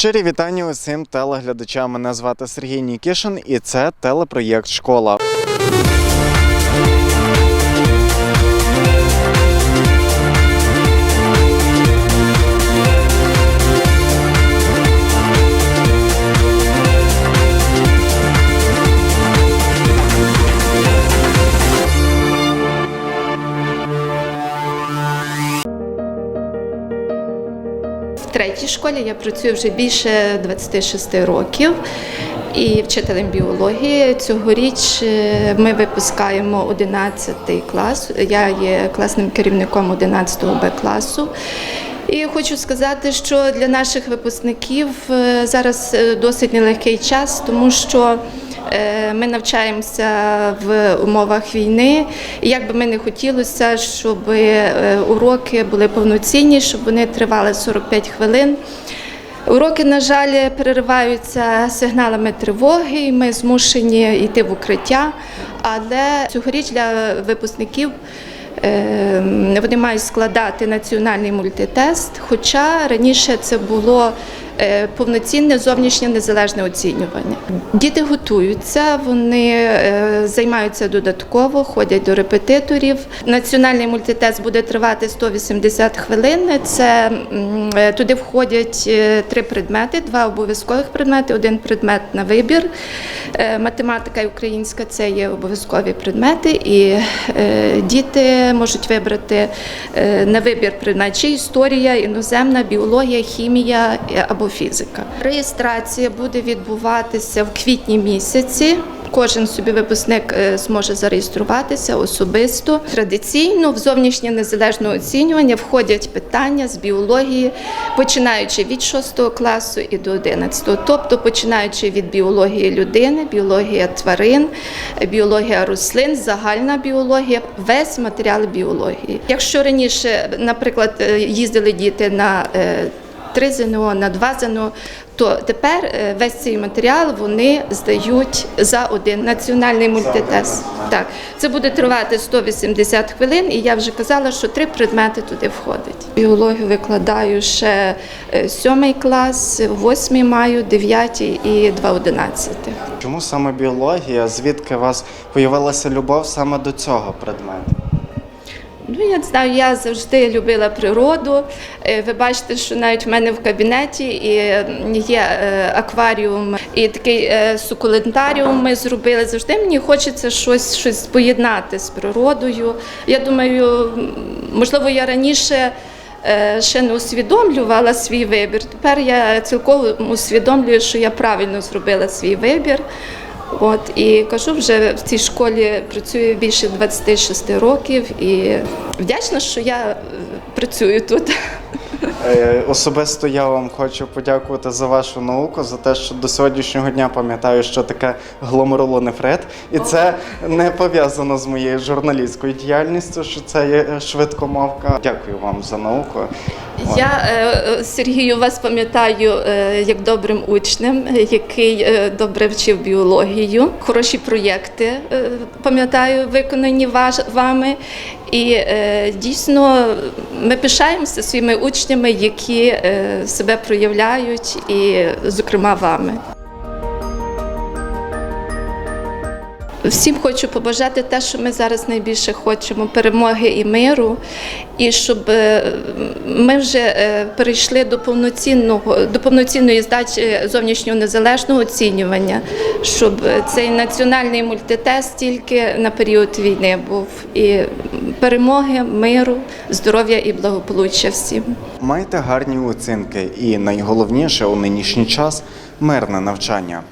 Щирі вітання усім телеглядачам. Мене звати Сергій Нікішин, і це телепроєкт Школа. Третій школі я працюю вже більше 26 років і вчителем біології. Цьогоріч е, ми випускаємо 11 клас. Я є класним керівником 11 Б класу. І хочу сказати, що для наших випускників е, зараз е, досить нелегкий час, тому що Ми навчаємося в умовах війни. І як би ми не хотілося, щоб е, уроки були повноцінні, щоб вони тривали 45 хвилин. Уроки, на жаль, перериваються сигналами тривоги, і ми змушені йти в укриття. Але цьогоріч для випускників е, вони мають складати національний мультитест, хоча раніше це було е, повноцінне зовнішнє незалежне оцінювання. Діти готуються, вони е, займаються додатково, ходять до репетиторів. Національний мультитест буде тривати 180 хвилин. Це е, туди входять е, три предмети, два обов'язкових предмети, один предмет на вибір. Е, Математика і українська це є обов'язкові предмети, і е, діти можуть вибрати е, на вибір предмет чи історія, іноземна, біологія, хімія е, або фізика. Реєстрація буде відбуватися в квітні місяці. Кожен собі випускник е, зможе зареєструватися особисто. Традиційно в зовнішнє незалежне оцінювання входять питання з біології, починаючи від 6 класу і до 11. Тобто починаючи від біології людини, біологія тварин, біологія рослин, загальна біологія, весь матеріал біології. Якщо раніше, наприклад, е, їздили діти на е, три ЗНО, на два ЗНО, то тепер е, весь цей матеріал вони здають за один національний мультитест. Так, це буде тривати 180 хвилин, і я вже казала, що три предмети туди входять. Біологію викладаю ще е, сьомий клас, восьмий маю, дев'ятий і два одинадцятих. Чому саме біологія? Звідки у вас появилася любов саме до цього предмету? Ну, я знаю, я завжди любила природу. Е, Ви бачите, що навіть в мене в кабінеті є е, акваріум і такий е, сукулентаріум ми зробили. Завжди мені хочеться щось, щось поєднати з природою. Я думаю, можливо, я раніше. Ще не усвідомлювала свій вибір. Тепер я цілком усвідомлюю, що я правильно зробила свій вибір. От і кажу, вже в цій школі працюю більше 26 років і вдячна, що я е, працюю тут. Е, Особисто я вам хочу подякувати за вашу науку, за те, що до сьогоднішнього дня пам'ятаю, що таке гломерулонефрит. І це не пов'язано з моєю журналістською діяльністю, що це є швидкомовка. Дякую вам за науку. Я е, Сергію вас пам'ятаю е, як добрим учнем, який е, добре вчив біологію. Хороші проєкти е, пам'ятаю, виконані вами. І е, дійсно ми пишаємося своїми учнями, які е, себе проявляють, і, зокрема, вами. Всім хочу побажати те, що ми зараз найбільше хочемо перемоги і миру, і щоб е, ми вже е, перейшли до повноцінного до повноцінної здачі зовнішнього незалежного оцінювання, щоб цей національний мультитест тільки на період війни був і перемоги, миру, здоров'я і благополуччя всім. Майте гарні оцінки і найголовніше у нинішній час мирне навчання.